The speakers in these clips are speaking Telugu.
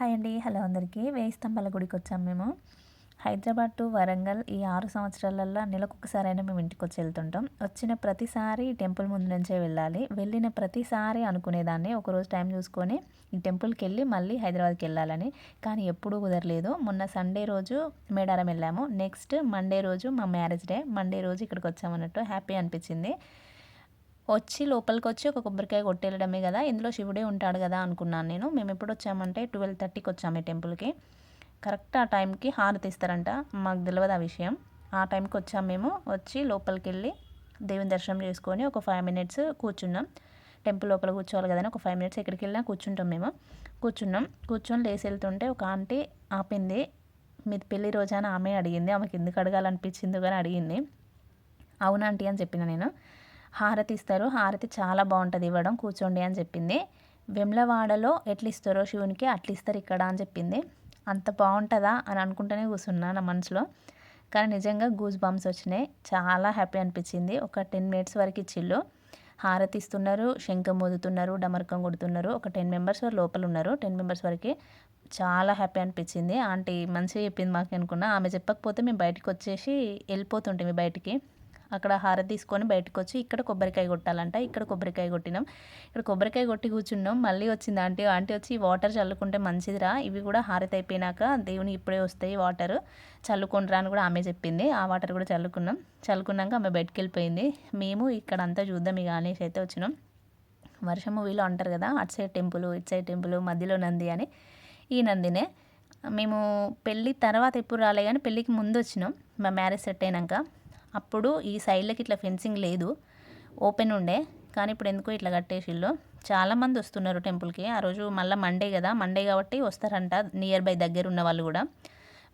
హాయ్ అండి. హలో అందరికీ. వేయి స్తంభాల గుడికి వచ్చాం మేము. హైదరాబాద్ టు వరంగల్ ఈ ఆరు సంవత్సరాలల్లో నెలకు ఒకసారైనా మేము ఇంటికి వచ్చి వెళ్తుంటాం. వచ్చిన ప్రతిసారి ఈ టెంపుల్ ముందు నుంచే వెళ్ళాలి. వెళ్ళిన ప్రతిసారి అనుకునేదాన్ని. ఒకరోజు టైం చూసుకొని ఈ టెంపుల్కి వెళ్ళి మళ్ళీ హైదరాబాద్కి వెళ్ళాలని. కానీ ఎప్పుడూ కుదరలేదు. మొన్న సండే రోజు మేడారం వెళ్ళాము. నెక్స్ట్ మండే రోజు మా మ్యారేజ్ డే. మండే రోజు ఇక్కడికి వచ్చామన్నట్టు హ్యాపీ అనిపించింది. వచ్చి లోపలికి వచ్చి ఒక కొబ్బరికాయ కొట్టేయడమే కదా ఇందులో శివుడే ఉంటాడు కదా అనుకున్నాను నేను. మేము ఎప్పుడు వచ్చామంటే ట్వెల్వ్ థర్టీకి వచ్చాము ఈ టెంపుల్కి. కరెక్ట్ ఆ టైంకి హారతి ఇస్తారంట మాకు తెలియదు ఆ విషయం. ఆ టైంకి వచ్చాము మేము వచ్చి లోపలికి వెళ్ళి దేవుని దర్శనం చేసుకొని ఒక ఫైవ్ మినిట్స్ కూర్చున్నాం. టెంపుల్ లోపల కూర్చోవాలి కదా ఒక ఫైవ్ మినిట్స్ ఎక్కడికి వెళ్ళినా కూర్చుంటాం మేము. కూర్చున్నాం. కూర్చొని లేచి వెళ్తుంటే ఒక ఆంటీ ఆపింది మీది పెళ్ళి రోజాన ఆమె అడిగింది. ఆమెకి ఎందుకు అడగాలనిపించిందో కానీ అడిగింది. అవునా ఆంటీ అని చెప్పిన నేను. హారతి ఇస్తారు. హారతి చాలా బాగుంటుంది ఇవ్వడం. కూర్చోండి అని చెప్పింది. వెమ్లవాడలో ఎట్లా ఇస్తారో శివునికి అట్లా ఇస్తారు ఇక్కడ అని చెప్పింది. అంత బాగుంటుందా అని అనుకుంటూనే కూర్చున్నా నా మనసులో. కానీ నిజంగా గూజ్ బాంబ్స్ వచ్చినాయి. చాలా హ్యాపీ అనిపించింది. ఒక టెన్ మినిట్స్ వరకు ఇచ్చిళ్ళు. హారతి ఇస్తున్నారు. శంఖం మోదుతున్నారు. డమరకం కొడుతున్నారు. ఒక టెన్ మెంబర్స్ లోపల ఉన్నారు. టెన్ మెంబర్స్ వరకు చాలా హ్యాపీ అనిపించింది. ఆంటీ మంచిగా చెప్పింది మాకు అనుకున్నా. ఆమె చెప్పకపోతే మేము బయటకు వచ్చేసి వెళ్ళిపోతుంటే బయటికి. అక్కడ హారతి తీసుకొని బయటకు వచ్చి ఇక్కడ కొబ్బరికాయ కొట్టాలంట. ఇక్కడ కొబ్బరికాయ కొట్టినాం. ఇక్కడ కొబ్బరికాయ కొట్టి కూర్చున్నాం. మళ్ళీ వచ్చింది ఆంటీ. ఆంటీ వచ్చి వాటర్ చల్లుకుంటే మంచిదిరా. ఇవి కూడా హారతి అయిపోయినాక దేవుని ఇప్పుడే వస్తాయి వాటర్. చల్లుకుండ్రా అని కూడా ఆమె చెప్పింది. ఆ వాటర్ కూడా చల్లుకున్నాం. చల్లుకున్నాక ఆమె బయటకు వెళ్ళిపోయింది మేము ఇక్కడ అంతా చూద్దాం ఇక అనేసి అయితే వచ్చినాం. వర్షం మూవీలో అంటారు కదా అటు సైడ్ టెంపుల్ ఇటు సైడ్ టెంపుల్ మధ్యలో నంది అని. ఈ నందినే. మేము పెళ్ళి తర్వాత ఎప్పుడు రాలే కానీ పెళ్ళికి ముందు వచ్చినాం. మా మ్యారేజ్ సెట్ అయినాక. అప్పుడు ఈ సైడ్లకి ఇట్లా ఫెన్సింగ్ లేదు. ఓపెన్ ఉండే కానీ ఇప్పుడు ఎందుకో ఇట్లా కట్టేసిళ్ళు. చాలామంది వస్తున్నారు టెంపుల్కి. ఆ రోజు మళ్ళీ మండే కదా మండే కాబట్టి వస్తారంట నియర్ బై దగ్గర ఉన్న వాళ్ళు కూడా.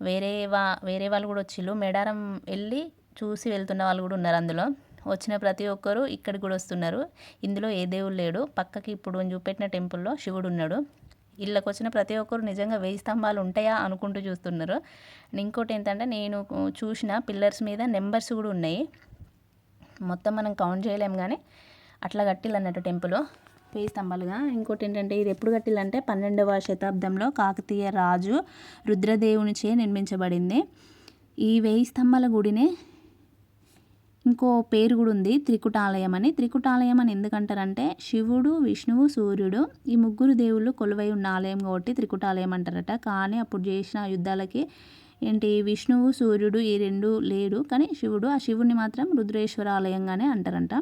వేరే వా వేరే వాళ్ళు కూడా వచ్చిళ్ళు. మేడారం వెళ్ళి చూసి వెళ్తున్న వాళ్ళు కూడా ఉన్నారు అందులో. వచ్చిన ప్రతి ఒక్కరు ఇక్కడికి కూడా వస్తున్నారు. ఇందులో ఏ దేవుడు లేడు. పక్కకి ఇప్పుడు చూపెట్టిన టెంపుల్లో శివుడు ఉన్నాడు. ఇళ్ళకి వచ్చిన ప్రతి ఒక్కరు నిజంగా వెయ్యి స్తంభాలు ఉంటాయా అనుకుంటూ చూస్తున్నారు. ఇంకోటి ఏంటంటే నేను చూసిన పిల్లర్స్ మీద నెంబర్స్ కూడా ఉన్నాయి. మొత్తం మనం కౌంట్ చేయలేం కానీ అట్లా కట్టిల్లన్నట్టు టెంపుల్. వెయ్యి స్తంభాలుగా. ఇంకోటి ఏంటంటే ఇది ఎప్పుడు కట్టిల్లంటే పన్నెండవ శతాబ్దంలో కాకతీయ రాజు రుద్రదేవునిచే నిర్మించబడింది. ఈ వెయ్యి స్తంభాల గుడినే ఇంకో పేరు కూడా ఉంది త్రికుటాలయం అని. త్రికుటాలయం అని ఎందుకంటారంటే శివుడు విష్ణువు సూర్యుడు ఈ ముగ్గురు దేవుళ్ళు కొలువై ఉన్న ఆలయం కాబట్టి త్రికుటాలయం అంటారట. కానీ అప్పుడు చేసిన యుద్ధాలకి ఏంటి విష్ణువు సూర్యుడు ఈ రెండు లేడు. కానీ శివుడు ఆ శివుడిని మాత్రం రుద్రేశ్వర ఆలయంగానే అంటారంట.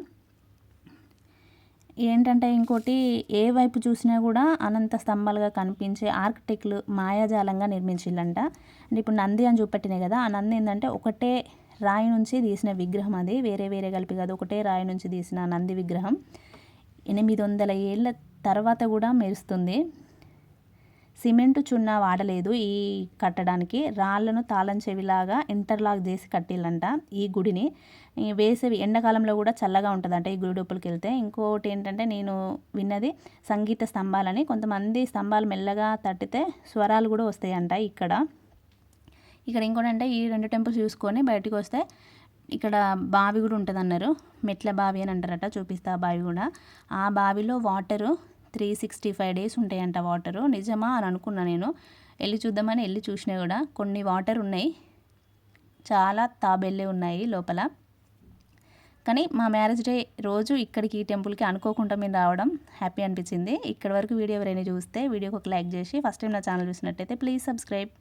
ఏంటంటే ఇంకోటి ఏ వైపు చూసినా కూడా అనంత స్తంభాలుగా కనిపించే ఆర్కిటెక్లు మాయాజాలంగా నిర్మించిందంట అంటే ఇప్పుడు నంది అని చూపెట్టినాయి కదా ఆ నంది ఏంటంటే ఒకటే రాయి నుంచి తీసిన విగ్రహం అది వేరే వేరే కలిపి కాదు ఒకటే రాయి నుంచి తీసిన నంది విగ్రహం. ఎనిమిది వందల ఏళ్ళ తర్వాత కూడా మెరుస్తుంది. సిమెంటు చున్న వాడలేదు ఈ కట్టడానికి. రాళ్ళను తాళం చెవిలాగా ఇంటర్లాక్ చేసి కట్టిల్లంట ఈ గుడిని. వేసవి ఎండాకాలంలో కూడా చల్లగా ఉంటుందంట ఈ గుడి లోపలికి వెళ్తే. ఇంకోటి ఏంటంటే నేను విన్నది సంగీత స్తంభాలని. కొంతమంది స్తంభాలు మెల్లగా తట్టితే స్వరాలు కూడా వస్తాయంట ఇక్కడ. ఇక్కడ ఇంకోటంటే ఈ రెండు టెంపుల్స్ చూసుకొని బయటకు వస్తే ఇక్కడ బావి కూడా ఉంటుంది అన్నారు మెట్ల బావి అని అంటారట చూపిస్తా బావి కూడా. ఆ బావిలో water three sixty five days ఉంటాయంట వాటరు. నిజమా అని అనుకున్నా నేను. వెళ్ళి చూద్దామని వెళ్ళి చూసినా కూడా కొన్ని వాటర్ ఉన్నాయి. చాలా తాబెల్లే ఉన్నాయి లోపల. కానీ మా మ్యారేజ్ డే రోజు ఇక్కడికి ఈ టెంపుల్కి అనుకోకుండా మేము రావడం హ్యాపీ అనిపించింది. ఇక్కడ వరకు వీడియో ఎవరైనా చూస్తే వీడియోకి ఒక లైక్ చేసి ఫస్ట్ టైం నా ఛానల్ చూసినట్టయితే ప్లీజ్ సబ్స్క్రైబ్.